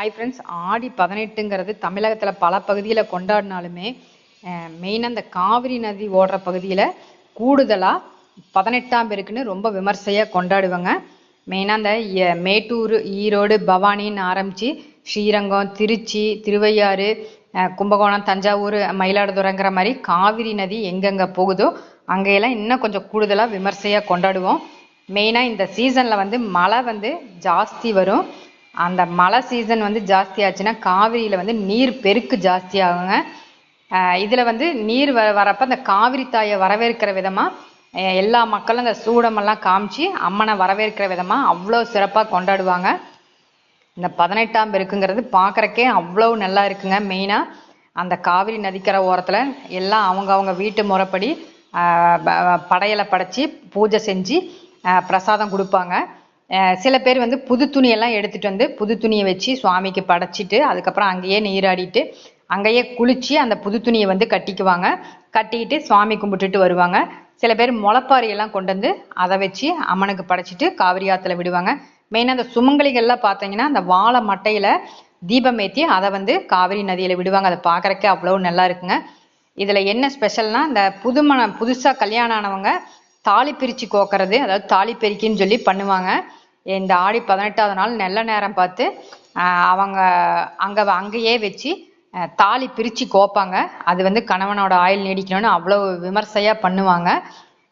Hi friends ஆடி பதினெட்டுங்கிறது தமிழகத்தில் பல பகுதியில் கொண்டாடினாலுமே மெயினாக இந்த காவிரி நதி ஓடுற பகுதியில் கூடுதலாக பதினெட்டாம் பேருக்குன்னு ரொம்ப விமர்சையாக கொண்டாடுவாங்க. மெயினாக இந்த மேட்டூர் ஈரோடு பவானின்னு ஆரம்பித்து ஸ்ரீரங்கம் திருச்சி திருவையாறு கும்பகோணம் தஞ்சாவூர் மயிலாடுதுறைங்கிற மாதிரி காவிரி நதி எங்கெங்கே போகுதோ அங்கெல்லாம் இன்னும் கொஞ்சம் கூடுதலாக விமர்சையாக கொண்டாடுவோம். மெயினாக இந்த சீசனில் வந்து மழை வந்து ஜாஸ்தி வரும். அந்த மழை சீசன் வந்து ஜாஸ்தியாச்சுன்னா காவிரியில் வந்து நீர் பெருக்கு ஜாஸ்தியாகுங்க. இதில் வந்து நீர் வ வரப்போ அந்த காவிரி தாயை வரவேற்கிற விதமாக எல்லா மக்களும் அந்த சூடமெல்லாம் காமிச்சு அம்மனை வரவேற்கிற விதமாக அவ்வளோ சிறப்பாக கொண்டாடுவாங்க. இந்த பதினெட்டாம் பெருக்குங்கிறது பார்க்குறக்கே அவ்வளோ நல்லா இருக்குங்க மெயினாக அந்த காவிரி நதிக்கரை ஓரத்தில் எல்லாம் அவங்க அவங்க வீட்டு முறைப்படி படையலை படைச்சி பூஜை செஞ்சு பிரசாதம் கொடுப்பாங்க. சில பேர் வந்து புது துணியெல்லாம் எடுத்துகிட்டு வந்து புது துணியை வச்சு சுவாமிக்கு படைச்சிட்டு அதுக்கப்புறம் அங்கேயே நீராடிட்டு அங்கேயே குளிச்சு அந்த புது துணியை வந்து கட்டிக்குவாங்க. கட்டிக்கிட்டு சுவாமி கும்பிட்டுட்டு வருவாங்க. சில பேர் முளைப்பாரி கொண்டு வந்து அதை வச்சு அம்மனுக்கு படைச்சிட்டு காவிரி ஆத்துல விடுவாங்க. மெயினாக அந்த சுமங்கலிகள்லாம் பார்த்தீங்கன்னா அந்த வாழை மட்டையில தீபம் ஏற்றி அதை வந்து காவிரி நதியில விடுவாங்க. அதை பார்க்கறக்கே அவ்வளோ நல்லா இருக்குங்க. இதுல என்ன ஸ்பெஷல்னா இந்த புதுமண புதுசா கல்யாணம் ஆனவங்க தாலி பிரிச்சு கோக்கிறது அதாவது தாலி பெருக்கின்னு சொல்லி பண்ணுவாங்க. இந்த ஆடி பதினெட்டாவது நாள் நல்ல நேரம் பார்த்து அவங்க அங்க அங்கேயே வச்சு தாலி பிரிச்சு கோப்பாங்க. அது வந்து கணவனோட ஆயுள் நீடிக்கணும்னு அவ்வளோ விமர்சையா பண்ணுவாங்க.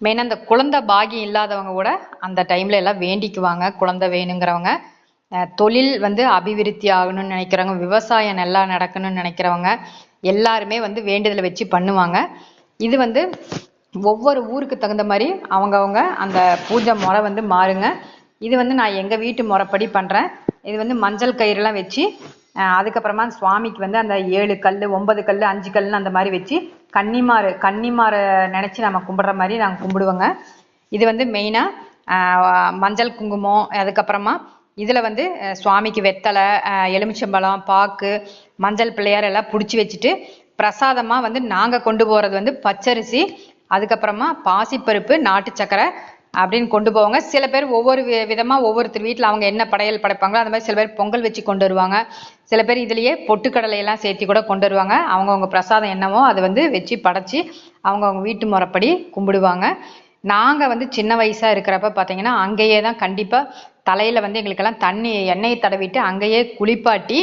மெயினாக அந்த குழந்தை பாகியம் இல்லாதவங்க கூட அந்த டைம்ல எல்லாம் வேண்டிக்குவாங்க. குழந்தை வேணுங்கிறவங்க. தொழில் வந்து அபிவிருத்தி ஆகணும்னு நினைக்கிறவங்க விவசாயம் நல்லா நடக்கணும்னு நினைக்கிறவங்க எல்லாருமே வந்து வேண்டுதலை வச்சு பண்ணுவாங்க. இது வந்து ஒவ்வொரு ஊருக்கு தகுந்த மாதிரி அவங்கவுங்க அந்த பூஜை முறை வந்து மாறுங்க. இது வந்து நான் எங்கள் வீட்டு முறைப்படி பண்ணுறேன் இது வந்து மஞ்சள் கயிறுலாம் வச்சு அதுக்கப்புறமா சுவாமிக்கு வந்து அந்த ஏழு கல் ஒன்பது கல் அஞ்சு கல்னு அந்த மாதிரி வச்சு கன்னிமாறு கன்னிமாரை நினச்சி நம்ம கும்பிட்ற மாதிரி நாங்கள் கும்பிடுவோங்க. இது வந்து மெயினாக மஞ்சள் குங்குமம் அதுக்கப்புறமா இதில் வந்து சுவாமிக்கு வெத்தலை எலுமிச்சம்பழம் பாக்கு மஞ்சள் பிள்ளையார் எல்லாம் பிடிச்சி வச்சுட்டு பிரசாதமாக வந்து நாங்கள் கொண்டு போகிறது வந்து பச்சரிசி அதுக்கப்புறமா பாசிப்பருப்பு நாட்டு சக்கரை அப்படின்னு கொண்டு போவாங்க. சில பேர் ஒவ்வொரு விதமாக ஒவ்வொருத்தர் வீட்டில் அவங்க என்ன படையல் படைப்பாங்களோ அந்த மாதிரி சில பேர் பொங்கல் வச்சு கொண்டு வருவாங்க. சில பேர் இதுலேயே பொட்டுக்கடலையெல்லாம் சேர்த்து கூட கொண்டு வருவாங்க. அவங்கவுங்க பிரசாதம் என்னவோ அதை வந்து வச்சு படைச்சி அவங்கவுங்க வீட்டு முறைப்படி கும்பிடுவாங்க. நாங்கள் வந்து சின்ன வயசாக இருக்கிறப்ப பார்த்தீங்கன்னா அங்கேயே தான் கண்டிப்பாக தலையில் வந்து எங்களுக்கெல்லாம் தண்ணி எண்ணெயை தடவிட்டு அங்கேயே குளிப்பாட்டி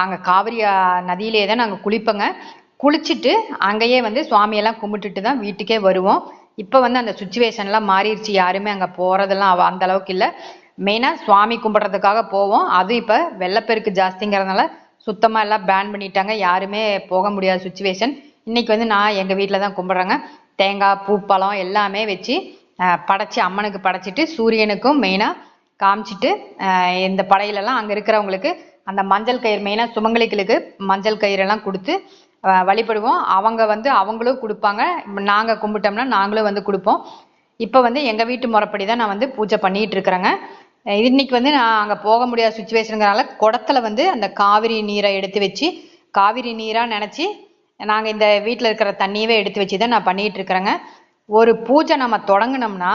அங்கே காவிரி நதியிலே தான் நாங்கள் குளிப்போங்க. குளிச்சுட்டு அங்கேயே வந்து சுவாமியெல்லாம் கும்பிட்டுட்டு தான் வீட்டுக்கே வருவோம். இப்போ வந்து அந்த சுச்சுவேஷன்லாம் மாறிடுச்சு. யாருமே அங்கே போகிறதெல்லாம் அந்த அளவுக்கு இல்லை. மெயினாக சுவாமி கும்பிட்றதுக்காக போவோம். அதுவும் இப்போ வெள்ளப்பெருக்கு ஜாஸ்திங்கிறதுனால சுத்தமாக எல்லாம் பேன் பண்ணிட்டாங்க. யாருமே போக முடியாத சுச்சுவேஷன் இன்னைக்கு வந்து நான் எங்கள் வீட்டில் தான் கும்பிட்றேங்க. தேங்காய் பூ பழம் எல்லாமே வச்சு படைச்சி அம்மனுக்கு படைச்சிட்டு சூரியனுக்கும் மெயினாக காமிச்சிட்டு இந்த படையிலெல்லாம் அங்கே இருக்கிறவங்களுக்கு அந்த மஞ்சள் கயிறு மெயினாக சுமங்கலிகளுக்கு மஞ்சள் கயிறெல்லாம் கொடுத்து வழிபடுவோம். அவங்க வந்து அவங்களும் கொடுப்பாங்க. நாங்கள் கும்பிட்டோம்னா நாங்களும் வந்து கொடுப்போம். இப்போ வந்து எங்கள் வீட்டு முறைப்படி தான் நான் வந்து பூஜை பண்ணிட்டு இருக்கிறேங்க. இன்னைக்கு வந்து நான் அங்கே போக முடியாத சுச்சுவேஷனுங்கிறனால குடத்துல வந்து அந்த காவிரி நீரை எடுத்து வச்சு காவிரி நீராக நினச்சி நாங்கள் இந்த வீட்டில் இருக்கிற தண்ணியவே எடுத்து வச்சு தான் நான் பண்ணிகிட்டு இருக்கிறேங்க. ஒரு பூஜை நம்ம தொடங்குனோம்னா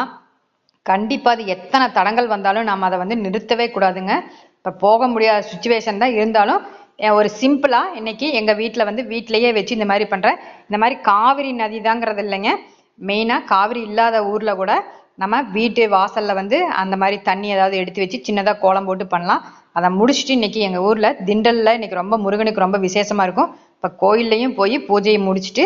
கண்டிப்பாக அது எத்தனை தடங்கள் வந்தாலும் நம்ம அதை வந்து நிறுத்தவே கூடாதுங்க. இப்போ போக முடியாத சுச்சுவேஷன் தான் இருந்தாலும் ஒரு சிம்பிளாக இன்னைக்கு எங்கள் வீட்டில் வந்து வீட்டிலேயே வச்சு இந்த மாதிரி பண்ணுறேன் இந்த மாதிரி காவிரி நதி தாங்கிறது இல்லைங்க. மெயினாக காவிரி இல்லாத ஊரில் கூட நம்ம வீட்டு வாசலில் வந்து அந்த மாதிரி தண்ணி ஏதாவது எடுத்து வச்சு சின்னதாக கோலம் போட்டு பண்ணலாம். அதை முடிச்சுட்டு இன்னைக்கு எங்கள் ஊரில் திண்டலில் இன்னைக்கு ரொம்ப முருகனுக்கு ரொம்ப விசேஷமாக இருக்கும். இப்போ கோயில்லையும் போய் பூஜையை முடிச்சுட்டு